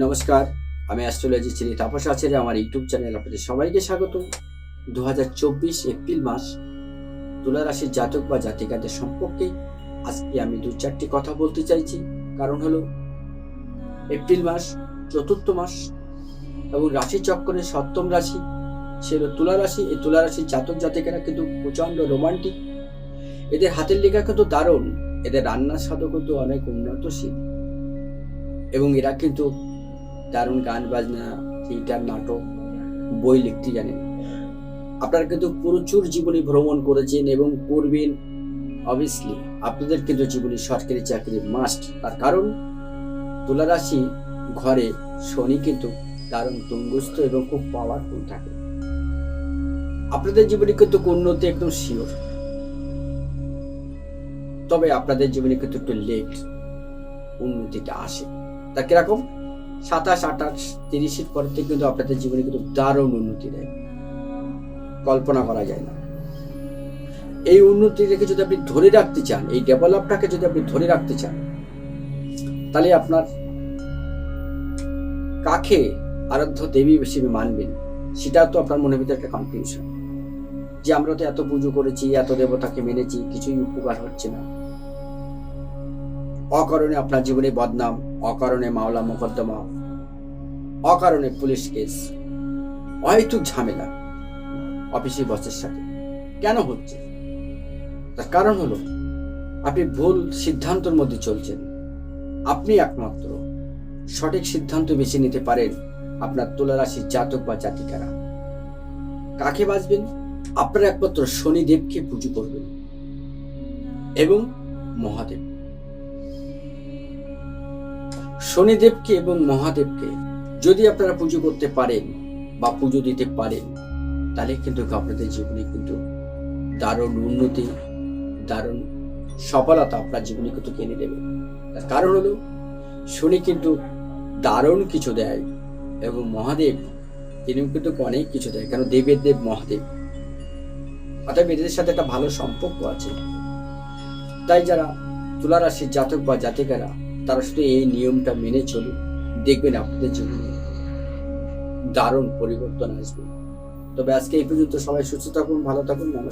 নমস্কার, আমি অ্যাস্ট্রোলজি চিনি তাপস আচার্য, আমার ইউটিউব চ্যানেল আপনাদের সবাইকে স্বাগত দু হাজার চব্বিশ এপ্রিল মাস তুলা রাশির জাতক বা জাতিকাদের সম্পর্কে আজকে আমি দু চারটি কথা বলতে চাইছি। কারণ হলো, এপ্রিল মাস চতুর্থ মাস এবং রাশি চক্রের সপ্তম রাশি, সে হলো তুলা রাশি এই তুলা রাশির জাতক জাতিকারা কিন্তু প্রচণ্ড রোমান্টিক। এদের হাতের লেখা কিন্তু দারুণ। এদের রান্নার স্বাদও কিন্তু অনেক উন্নতশীল। এবং এরা কিন্তু দারুণ গান, বাজনা থিয়েটার নাটক, বই লিখতে জানেন আপনারা কিন্তু প্রচুর জীবনী ভ্রমণ করেছেন এবং করবেন অবভিয়াসলি আপনাদের কিন্তু জীবনী সরকারি চাকরি মাস্ট তার কারণ তুলা রাশি ঘরে শনি কিন্তু দারুণ তুঙ্গস্থ এবং খুব পাওয়ারফুল থাকে। আপনাদের জীবনে কিন্তু উন্নতি একদম শিওর তবে আপনাদের জীবনে কিন্তু একটু লেট উন্নতিটা আসে। তা কীরকম? সাতাশ, আঠাশ, তিরিশের পর থেকে কিন্তু আপনাদের জীবনে কিন্তু দারুণ উন্নতি দেয়। কল্পনা করা যায় না। এই উন্নতিটাকে যদি আপনি ধরে রাখতে চান, এই ডেভেলপটাকে যদি আপনি ধরে রাখতে চান, তাহলে আপনার কাকে আরাধ্য দেবী হিসেবে মানবেন সেটা তো আপনার মনের ভিতরে একটা কনফিউশন যে আমরা তো এত পুজো করেছি, এত দেবতাকে মেনেছি, কিছুই উপকার হচ্ছে না। অকারণে আপনার জীবনে বদনাম, অকারণে মামলা মোকদ্দমা, অকারণে পুলিশ কেস, অহেতুক ঝামেলা। অফিসে বসের সাথে। কেন হচ্ছে? তার কারণ হলো, আপনি ভুল সিদ্ধান্তের মধ্যে চলছেন। আপনি একমাত্র সঠিক সিদ্ধান্ত বেছে নিতে পারেন আপনার তুলা রাশির জাতক বা জাতিকারা। কাকে বাঁচবেন? আপনার একমাত্র শনিদেবকে পুজো করবেন এবং মহাদেব। শনিদেবকে এবং মহাদেবকে যদি আপনারা পুজো করতে পারেন বা পুজো দিতে পারেন, তাহলে কিন্তু আপনাদের জীবনে কিন্তু দারুণ উন্নতি, দারুণ সফলতা আপনার জীবনে কিন্তু কিনে দেবে। তার কারণ হলো, শনি কিন্তু দারুণ কিছু দেয় এবং মহাদেব তিনিও কিন্তু অনেক কিছু দেয়। কেন? দেবের দেব মহাদেব। অর্থাৎ এদের সাথে একটা ভালো সম্পর্ক আছে। তাই যারা তুলা রাশির জাতক বা জাতিকারা তারা শুধু এই নিয়মটা মেনে চলুন দেখবেন আপনাদের জীবনে দারুণ পরিবর্তন আসবে। তবে আজকে এই পর্যন্ত সবাই সুস্থ থাকুন, ভালো থাকুন, নমস্কার।